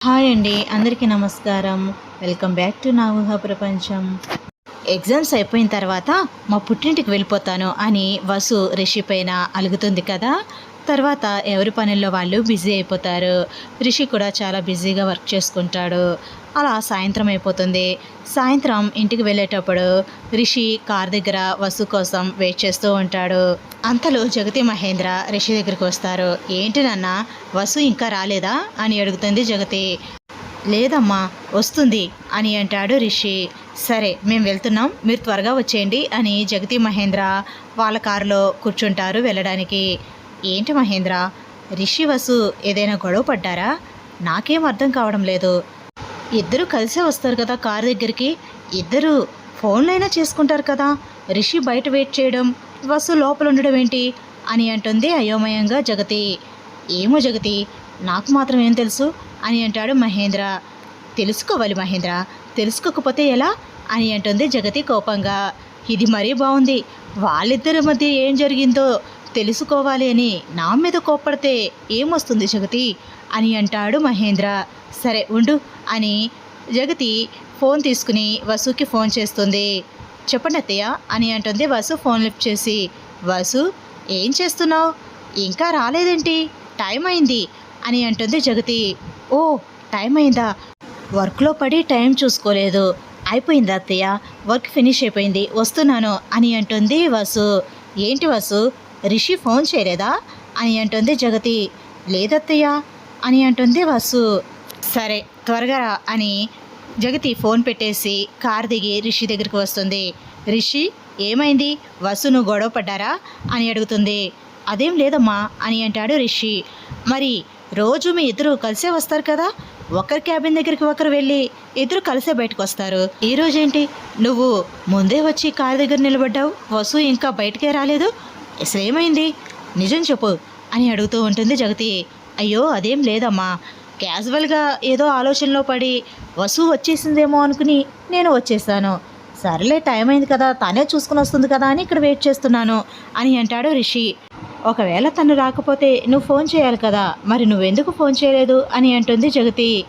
Hi అండి అందరికీ నమస్కారం. వెల్కమ్ బ్యాక్ టు నా ఊహ ప్రపంచం. ఎగ్జామ్స్ అయిపోయిన తర్వాత మా పుట్టింటికి వెళ్ళిపోతాను అని వసు రిషి పైన అలుగుతుంది కదా. తర్వాత ఎవరి పనుల్లో వాళ్ళు బిజీ అయిపోతారు. రిషి కూడా చాలా బిజీగా వర్క్ చేసుకుంటాడు. అలా సాయంత్రం అయిపోతుంది. సాయంత్రం ఇంటికి వెళ్ళేటప్పుడు రిషి కార్ దగ్గర వసు కోసం వెయిట్ చేస్తూ ఉంటాడు. అంతలో జగతి మహేంద్ర రిషి దగ్గరికి వస్తారు. ఏంటి నాన్న వసు ఇంకా రాలేదా? అని అడుగుతుంది జగతి. లేదమ్మా వస్తుంది అని అంటాడు రిషి. సరే మేము వెళ్తున్నాం. మీరు త్వరగా వచ్చేయండి అని జగతి మహేంద్ర వాళ్ళ కారులో కూర్చుంటారు వెళ్ళడానికి. ఏంటి మహేంద్ర? రిషి వసు ఏదైనా గొడవ పడ్డారా? నాకేం అర్థం కావడం లేదు. ఇద్దరు కలిసే వస్తారు కదా కారు దగ్గరికి. ఇద్దరు ఫోన్లైనా చేసుకుంటారు కదా. రిషి బయట వెయిట్ చేయడం వసు లోపల ఉండడం ఏంటి? అని అంటుంది అయోమయంగా జగతి. ఏమో జగతి నాకు మాత్రం ఏం తెలుసు? అని అంటాడు మహేంద్ర. తెలుసుకోవాలి మహేంద్ర. తెలుసుకోకపోతే ఎలా? అని అంటుంది జగతి కోపంగా. ఇది మరీ బాగుంది. వాళ్ళిద్దరి మధ్య ఏం జరిగిందో తెలుసుకోవాలి అని నా మీద కోప్పడితే ఏమొస్తుంది జగతి? అని అంటాడు మహేంద్ర. సరే ఉండు అని జగతి ఫోన్ తీసుకుని వసుకి ఫోన్ చేస్తుంది. చెప్పండి అత్తయ్య అని అంటుంది వసు ఫోన్ లిఫ్ట్ చేసి. వసు ఏం చేస్తున్నావు? ఇంకా రాలేదేంటి? టైం అయింది అని అంటుంది జగతి. ఓ టైం అయిందా? వర్క్లో పడి టైం చూసుకోలేదు. అయిపోయింది అత్తయ్య? వర్క్ ఫినిష్ అయిపోయింది. వస్తున్నాను అని అంటుంది వసు. ఏంటి వసు? రిషి ఫోన్ చేయలేదా? అని అంటుంది జగతి. లేదత్తయ్య అని అంటుంది వసు. సరే త్వరగా అని జగతి ఫోన్ పెట్టేసి కార్ దిగి రిషి దగ్గరికి వస్తుంది. రిషి ఏమైంది? వసును గొడవ పడ్డారా? అని అడుగుతుంది. అదేం లేదమ్మా అని అంటాడు రిషి. మరి రోజు మీ ఇద్దరు కలిసే వస్తారు కదా? ఒకరి క్యాబిన్ దగ్గరికి ఒకరు వెళ్ళి ఇద్దరు కలిసే బయటకు వస్తారు. ఈ రోజేంటి? నువ్వు ముందే వచ్చి కారు దగ్గర నిలబడ్డావు? వసు ఇంకా బయటకే రాలేదు? అసలు ఏమైంది? నిజం చెప్పు అని అడుగుతూ ఉంటుంది జగతి. అయ్యో అదేం లేదమ్మా. క్యాజువల్గా ఏదో ఆలోచనలో పడి వసు వచ్చేసిందేమో అనుకుని నేను వచ్చేసాను. సర్లే టైం అయింది కదా తనే చూసుకుని వస్తుంది కదా అని ఇక్కడ వెయిట్ చేస్తున్నాను అని అంటాడు రిషి. ఒకవేళ తను రాకపోతే నువ్వు ఫోన్ చేయాలి కదా మరి నువ్వెందుకు ఫోన్ చేయలేదు అని అంటుంది జగతి.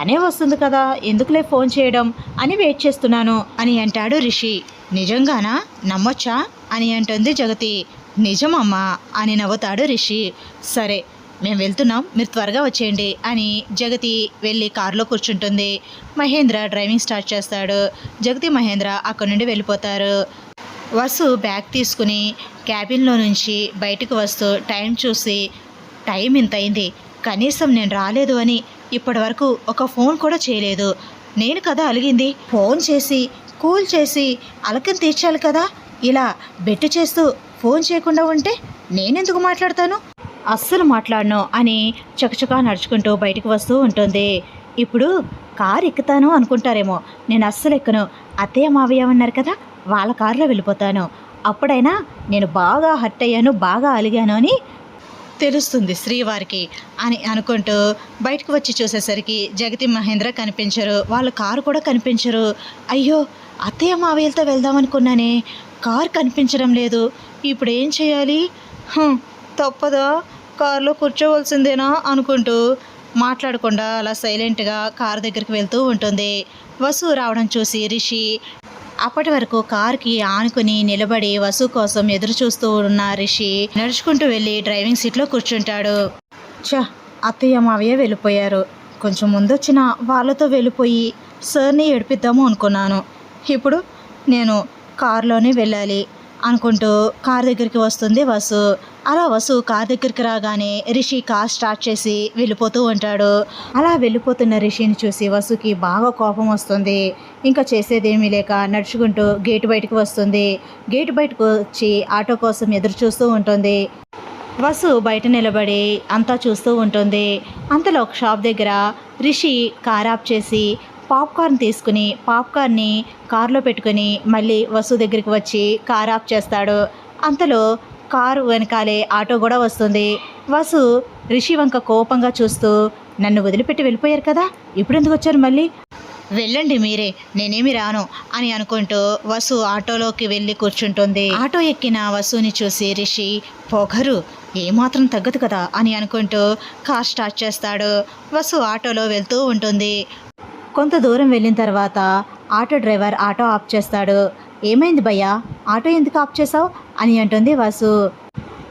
తనే వస్తుంది కదా ఎందుకులే ఫోన్ చేయడం అని వెయిట్ చేస్తున్నాను అని అంటాడు రిషి. నిజంగానా? నమ్మొచ్చా? అని అంటుంది జగతి. నిజమమ్మా అని నవ్వుతాడు రిషి. సరే మేము వెళ్తున్నాం మీరు త్వరగా వచ్చేయండి అని జగతి వెళ్ళి కారులో కూర్చుంటుంది. మహేంద్ర డ్రైవింగ్ స్టార్ట్ చేస్తాడు. జగతి మహేంద్ర అక్కడి నుండి వెళ్ళిపోతారు. వసు బ్యాగ్ తీసుకుని క్యాబిన్లో నుంచి బయటకు వస్తూ టైం చూసి టైం ఇంత అయింది. కనీసం నేను రాలేదు అని ఇప్పటి వరకు ఒక ఫోన్ కూడా చేయలేదు. నేను కదా అలిగింది. ఫోన్ చేసి కూల్ చేసి అలకం తీర్చాలి కదా. ఇలా బెట్టు చేస్తూ ఫోన్ చేయకుండా ఉంటే నేనెందుకు మాట్లాడతాను? అస్సలు మాట్లాడను అని చకచకా నడుచుకుంటూ బయటకు వస్తూ ఉంటుంది. ఇప్పుడు కారు ఎక్కుతాను అనుకుంటారేమో. నేను అస్సలు ఎక్కను. అత్తయ్య మావయ్య ఉన్నారు కదా వాళ్ళ కారులో వెళ్ళిపోతాను. అప్పుడైనా నేను బాగా హర్ట్ అయ్యాను బాగా అలిగాను అని తెలుస్తుంది శ్రీవారికి అని అనుకుంటూ బయటకు వచ్చి చూసేసరికి జగతి మహేంద్ర కనిపించరు. వాళ్ళ కారు కూడా కనిపించరు. అయ్యో అత్తయ్య మావయ్యలతో వెళ్దామనుకున్నానే కార్ కనిపించడం లేదు. ఇప్పుడు ఏం చేయాలి? తప్పదా? కారులో కూర్చోవలసిందేనా? అనుకుంటూ మాట్లాడకుండా అలా సైలెంట్గా కారు దగ్గరికి వెళ్తూ ఉంటుంది. వసు రావడం చూసి రిషి అప్పటి వరకు కార్కి ఆనుకుని నిలబడి వసు కోసం ఎదురు చూస్తూ ఉన్న రిషి నడుచుకుంటూ వెళ్ళి డ్రైవింగ్ సీట్లో కూర్చుంటాడు. చ అత్తయ్య మావయ్య వెళ్ళిపోయారు. కొంచెం ముందొచ్చిన వాళ్ళతో వెళ్ళిపోయి సార్ని ఏడిపిద్దాము అనుకున్నాను. ఇప్పుడు నేను కారులోనే వెళ్ళాలి అనుకుంటూ కార్ దగ్గరికి వస్తుంది వసు. అలా వసు కార్ దగ్గరికి రాగానే రిషి కార్ స్టార్ట్ చేసి వెళ్ళిపోతూ ఉంటాడు. అలా వెళ్ళిపోతున్న రిషిని చూసి వసుకి బాగా కోపం వస్తుంది. ఇంకా చేసేదేమీ లేక నడుచుకుంటూ గేటు బయటకు వస్తుంది. గేటు బయటకు వచ్చి ఆటో కోసం ఎదురు చూస్తూ ఉంటుంది. వసు బయట నిలబడి అంతా చూస్తూ ఉంటుంది. అంతలో ఒక షాప్ దగ్గర రిషి కార్ ఆఫ్ చేసి పాప్కార్న్ తీసుకుని పాప్కార్న్ని కారులో పెట్టుకుని మళ్ళీ వసు దగ్గరికి వచ్చి కార్ ఆఫ్ చేస్తాడు. అంతలో కారు వెనకాలే ఆటో కూడా వస్తుంది. వసు రిషి వంక కోపంగా చూస్తూ నన్ను వదిలిపెట్టి వెళ్ళిపోయారు కదా ఇప్పుడు ఎందుకు వచ్చారు మళ్ళీ? వెళ్ళండి మీరే నేనేమి రాను అని అనుకుంటూ వసు ఆటోలోకి వెళ్ళి కూర్చుంటుంది. ఆటో ఎక్కిన వసుని చూసి రిషి పొగరు ఏమాత్రం తగ్గదు కదా అని అనుకుంటూ కార్ స్టార్ట్ చేస్తాడు. వసు ఆటోలో వెళ్తూ ఉంటుంది. కొంత దూరం వెళ్ళిన తర్వాత ఆటో డ్రైవర్ ఆటో ఆఫ్ చేస్తాడు. ఏమైంది భయ్యా? ఆటో ఎందుకు ఆఫ్ చేసావు అని అంటుంది వాసు.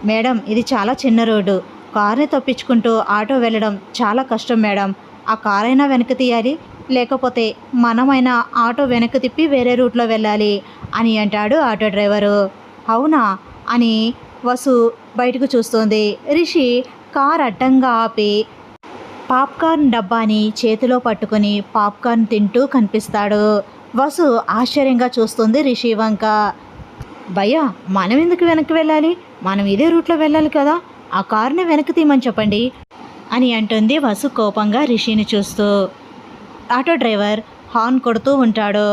మేడం ఇది చాలా చిన్న రోడ్డు. కార్ని తప్పించుకుంటూ ఆటో వెళ్ళడం చాలా కష్టం మేడం. ఆ కార్ అయినా వెనక్కి తీయాలి లేకపోతే మనమైనా ఆటో వెనక్కి తిప్పి వేరే రూట్లో వెళ్ళాలి అని అంటాడు ఆటో డ్రైవరు. అవునా? అని వసు బయటకు చూస్తుంది. రిషి కార్ అడ్డంగా ఆపి పాప్కార్న్ డబ్బాని చేతిలో పట్టుకొని పాప్కార్న్ తింటూ కనిపిస్తాడు. వసు ఆశ్చర్యంగా చూస్తుంది రిషి వంక. భయ్యా మనం ఎందుకు వెనక్కి వెళ్ళాలి? మనం ఇదే రూట్లో వెళ్ళాలి కదా. ఆ కారుని వెనక్కి తీయమని చెప్పండి అని అంటుంది వసు కోపంగా రిషిని చూస్తూ. ఆటో డ్రైవర్ హార్న్ కొడుతూ ఉంటాడు.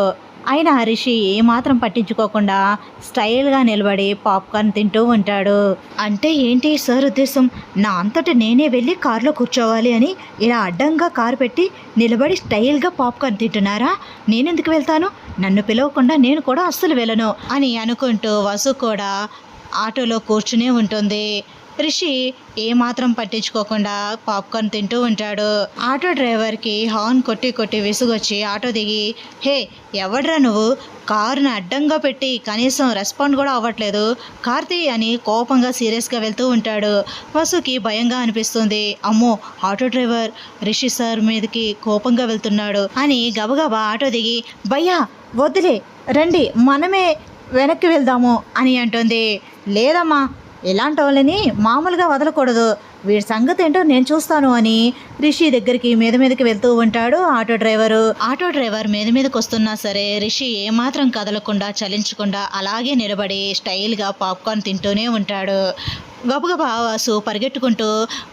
అయినా రిషి ఏమాత్రం పట్టించుకోకుండా స్టైల్గా నిలబడి పాప్కార్న్ తింటూ ఉంటాడు. అంటే ఏంటి సార్ ఉద్దేశం? నా అంతటి నేనే వెళ్ళి కారులో కూర్చోవాలి అని ఇలా అడ్డంగా కారు పెట్టి నిలబడి స్టైల్గా పాప్కార్న్ తింటున్నారా? నేనెందుకు వెళ్తాను? నన్ను పిలవకుండా నేను కూడా అస్సలు వెళ్ళను అని అనుకుంటూ వసు కూడా ఆటోలో కూర్చునే ఉంటుంది. రిషి ఏమాత్రం పట్టించుకోకుండా పాప్కార్న్ తింటూ ఉంటాడు. ఆటో డ్రైవర్కి హార్న్ కొట్టి కొట్టి విసుగొచ్చి ఆటో దిగి హే ఎవడ్రా నువ్వు? కారుని అడ్డంగా పెట్టి కనీసం రెస్పాండ్ కూడా అవ్వట్లేదు. కార్తీ అని కోపంగా సీరియస్గా వెళ్తూ ఉంటాడు. వసుకి భయంగా అనిపిస్తుంది. అమ్మో ఆటో డ్రైవర్ రిషి సార్ మీదకి కోపంగా వెళ్తున్నాడు అని గబగబా ఆటో దిగి భయ్యా వద్దులే రండి మనమే వెనక్కి వెళ్దాము అని అంటుంది. లేదమ్మా ఇలాంటి వాళ్ళని మామూలుగా వదలకూడదు. వీడి సంగతి ఏంటో నేను చూస్తాను అని రిషి దగ్గరికి మీద మీదకి వెళ్తూ ఉంటాడు ఆటో డ్రైవరు. ఆటో డ్రైవర్ మీద మీదకి వస్తున్నా సరే రిషి ఏమాత్రం కదలకుండా చలించకుండా అలాగే నిలబడి స్టైల్గా పాప్కార్న్ తింటూనే ఉంటాడు. గబగబా వాసు పరిగెట్టుకుంటూ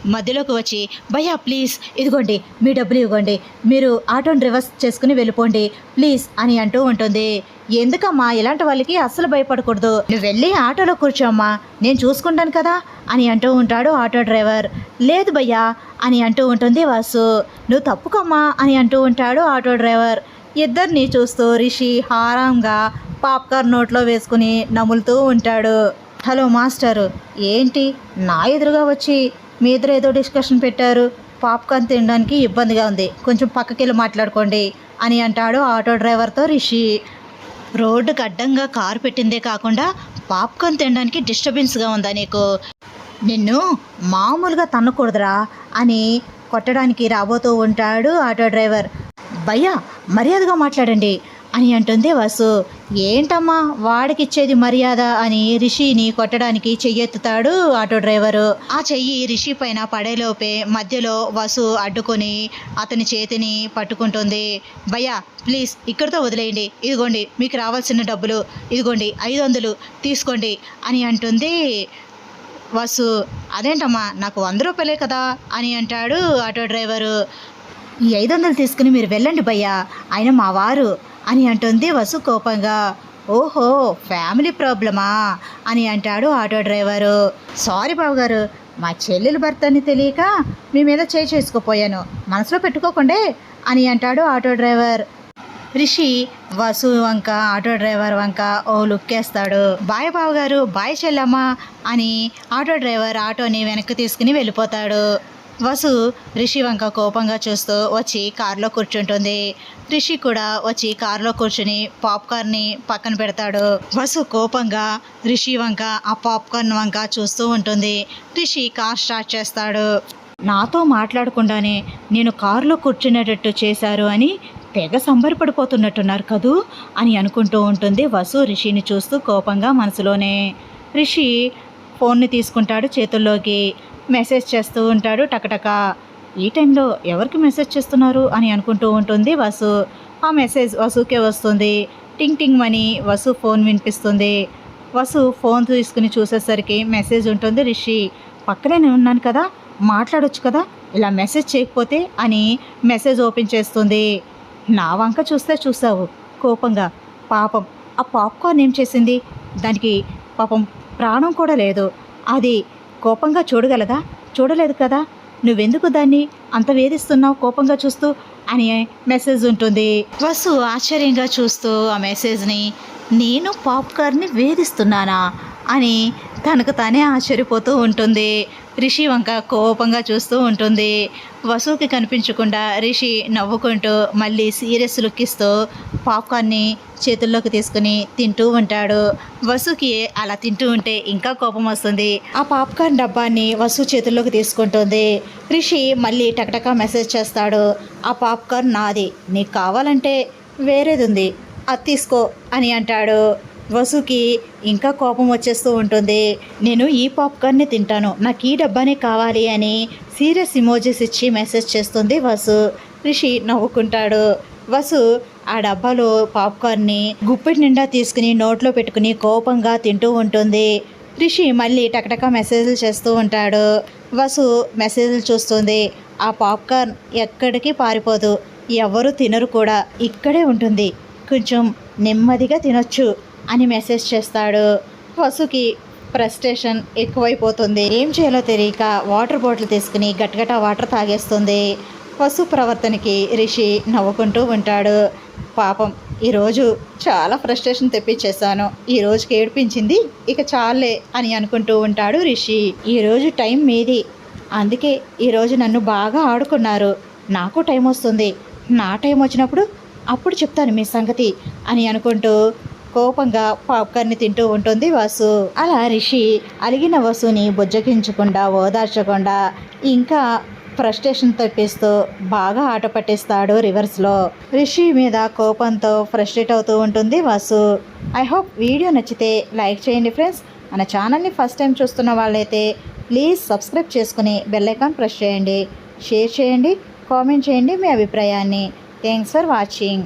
మధ్యలోకి వచ్చి భయ్యా ప్లీజ్ ఇదిగోండి మీ డబ్బులు ఇవ్వండి. మీరు ఆటోని రివర్స్ చేసుకుని వెళ్ళిపోండి ప్లీజ్ అని అంటూ ఉంటుంది. ఎందుకమ్మా ఇలాంటి వాళ్ళకి అస్సలు భయపడకూడదు. నువ్వు వెళ్ళి ఆటోలో కూర్చోమ్మా నేను చూసుకుంటాను కదా అని అంటూ ఉంటాడు ఆటో డ్రైవర్. లేదు భయ్యా అని అంటూ ఉంటుంది వాసు. నువ్వు తప్పుకోమ్మా అని అంటూ ఉంటాడు ఆటో డ్రైవర్. ఇద్దరిని చూస్తూ రిషి హారంగా పాప్కార్న్ నోట్లో వేసుకుని నములుతూ ఉంటాడు. హలో మాస్టర్ ఏంటి? నా ఎదురుగా వచ్చి మీ ఇద్దరు ఏదో డిస్కషన్ పెట్టారు. పాప్కార్న్ తినడానికి ఇబ్బందిగా ఉంది. కొంచెం పక్కకెళ్ళి మాట్లాడుకోండి అని అంటాడు ఆటో డ్రైవర్తో రిషి. రోడ్డుకు అడ్డంగా కారు పెట్టిందే కాకుండా పాప్కార్న్ తినడానికి డిస్టర్బెన్స్గా ఉందా నీకు? నిన్ను మామూలుగా తన్నకూడదురా అని కొట్టడానికి రాబోతూ ఉంటాడు ఆటో డ్రైవర్. భయ్యా మర్యాదగా మాట్లాడండి అని అంటుంది వసు. ఏంటమ్మా వాడికి ఇచ్చేది మర్యాద అని రిషిని కొట్టడానికి చెయ్యెత్తుతాడు ఆటో డ్రైవరు. ఆ చెయ్యి రిషి పైన పడేలోపే మధ్యలో వసు అడ్డుకొని అతని చేతిని పట్టుకుంటుంది. భయ్యా ప్లీజ్ ఇక్కడితో వదిలేయండి. ఇదిగోండి మీకు రావాల్సిన డబ్బులు. ఇదిగోండి ఐదు వందలు తీసుకోండి అని అంటుంది వసు. అదేంటమ్మా నాకు వంద రూపాయలే కదా అని అంటాడు ఆటో డ్రైవరు. ఈ ఐదు వందలు తీసుకుని మీరు వెళ్ళండి భయ్యా. ఆయన మా వారు. అని అంటుంది వసు కోపంగా. ఓహో ఫ్యామిలీ ప్రాబ్లమా? అని అంటాడు ఆటో డ్రైవరు. సారీ బావగారు మా చెల్లెలు భర్త అని తెలియక మీ మీద చేయి చేసుకోపోయాను. మనసులో పెట్టుకోకుండే అని అంటాడు ఆటో డ్రైవర్. రిషి వసు వంక ఆటో డ్రైవర్ వంక ఓ లుక్ వేస్తాడు. బాయ్ బావగారు బాయ్ చెల్లమ్మ అని ఆటో డ్రైవర్ ఆటోని వెనక్కి తీసుకుని వెళ్ళిపోతాడు. వసు రిషి వంక కోపంగా చూస్తూ వచ్చి కారులో కూర్చుంటుంది. రిషి కూడా వచ్చి కారులో కూర్చుని పాప్కార్న్ని పక్కన పెడతాడు. వసు కోపంగా రిషి వంక ఆ పాప్కార్న్ వంక చూస్తూ ఉంటుంది. రిషి కార్ స్టార్ట్ చేస్తాడు. నాతో మాట్లాడకుండానే నేను కారులో కూర్చునేటట్టు చేశారు అని తెగ సంబరపడిపోతున్నట్టున్నారు కదూ అని అనుకుంటూ ఉంటుంది వసు రిషిని చూస్తూ కోపంగా మనసులోనే. రిషి ఫోన్ని తీసుకుంటాడు చేతుల్లోకి. మెసేజ్ చేస్తూ ఉంటాడు. టకటక ఈ టైంలో ఎవరికి మెసేజ్ చేస్తున్నారు? అని అనుకుంటూ ఉంటుంది. వసు ఆ మెసేజ్ వసుకే వస్తుంది. టింగ్ టింగ్ అని వసు ఫోన్ వినిపిస్తుంది. వసు ఫోన్ తీసుకుని చూసేసరికి మెసేజ్ ఉంటుంది. రిషి పక్కనే నేను ఉన్నాను కదా మాట్లాడొచ్చు కదా ఇలా మెసేజ్ చేయకపోతే అని మెసేజ్ ఓపెన్ చేస్తుంది. నా వంక చూస్తే చూసావు కోపంగా. పాపం ఆ పాప్కార్న్ ఏం చేసింది? దానికి పాపం ప్రాణం కూడా లేదు. అది కోపంగా చూడగలదా? చూడలేదు కదా? నువ్వెందుకు దాన్ని అంత వేధిస్తున్నావు కోపంగా చూస్తూ? అని మెసేజ్ ఉంటుంది. వసు ఆశ్చర్యంగా చూస్తూ ఆ మెసేజ్ని నేను పాప్కార్న్ని వేధిస్తున్నానా? అని తనకు తానే ఆశ్చర్యపోతూ ఉంటుంది. రిషి వంక కోపంగా చూస్తూ ఉంటుంది. వసుకి కనిపించకుండా రిషి నవ్వుకుంటూ మళ్ళీ సీరియస్ లుక్ ఇస్తూ పాప్కార్న్ని చేతుల్లోకి తీసుకుని తింటూ ఉంటాడు. వసుకి అలా తింటూ ఉంటే ఇంకా కోపం వస్తుంది. ఆ పాప్కార్న్ డబ్బాని వసు చేతుల్లోకి తీసుకుంటుంది. రిషి మళ్ళీ టకటకా మెసేజ్ చేస్తాడు. ఆ పాప్కార్న్ నాది. నీకు కావాలంటే వేరేది ఉంది. అది తీసుకో అని అంటాడు. వసుకి ఇంకా కోపం వచ్చేస్తూ ఉంటుంది. నేను ఈ పాప్కార్న్ని తింటాను. నాకు ఈ డబ్బానే కావాలి అని సీరియస్ ఇమోజెస్ ఇచ్చి మెసేజ్ చేస్తుంది వసు. రిషి నవ్వుకుంటాడు. వసు ఆ డబ్బాలో పాప్కార్న్ని గుప్పెటి నిండా తీసుకుని నోట్లో పెట్టుకుని కోపంగా తింటూ ఉంటుంది. రిషి మళ్ళీ టకటక మెసేజ్లు చేస్తూ ఉంటాడు. వసు మెసేజ్లు చూస్తుంది. ఆ పాప్కార్న్ ఎక్కడికి పారిపోదు. ఎవరు తినరు కూడా. ఇక్కడే ఉంటుంది. కొంచెం నెమ్మదిగా తినొచ్చు. అని మెసేజ్ చేస్తాడు. వసుకి ఫ్రస్ట్రేషన్ ఎక్కువైపోతుంది. ఏం చేయాలో తెలియక వాటర్ బాటిల్ తీసుకుని గట్గట వాటర్ తాగేస్తుంది. వసు ప్రవర్తనకి రిషి నవ్వుకుంటూ ఉంటాడు. పాపం ఈరోజు చాలా ఫ్రస్ట్రేషన్ తెప్పించేశాను. ఈ రోజుకి ఏడిపించింది ఇక చాలే అని అనుకుంటూ ఉంటాడు రిషి. ఈరోజు టైం మీది. అందుకే ఈరోజు నన్ను బాగా ఆడుకున్నారు. నాకు టైం వస్తుంది. నా టైం వచ్చినప్పుడు అప్పుడు చెప్తాను మీ సంగతి అని అనుకుంటూ కోపంగా పాప్కార్న్ని తింటూ ఉంటుంది వాసు. అలా రిషి అలిగిన వసుని బుజ్జగించకుండా ఓదార్చకుండా ఇంకా ఫ్రస్ట్రేషన్ తెప్పిస్తూ బాగా ఆట పట్టిస్తాడు రివర్స్లో. రిషి మీద కోపంతో ఫ్రస్ట్రేట్ అవుతూ ఉంటుంది వాసు. ఐ హోప్ వీడియో నచ్చితే లైక్ చేయండి ఫ్రెండ్స్. మన ఛానల్ని ఫస్ట్ టైం చూస్తున్న వాళ్ళైతే ప్లీజ్ సబ్స్క్రైబ్ చేసుకుని బెల్లైకాన్ ప్రెస్ చేయండి. షేర్ చేయండి కామెంట్ చేయండి మీ అభిప్రాయాన్ని. Thanks for watching.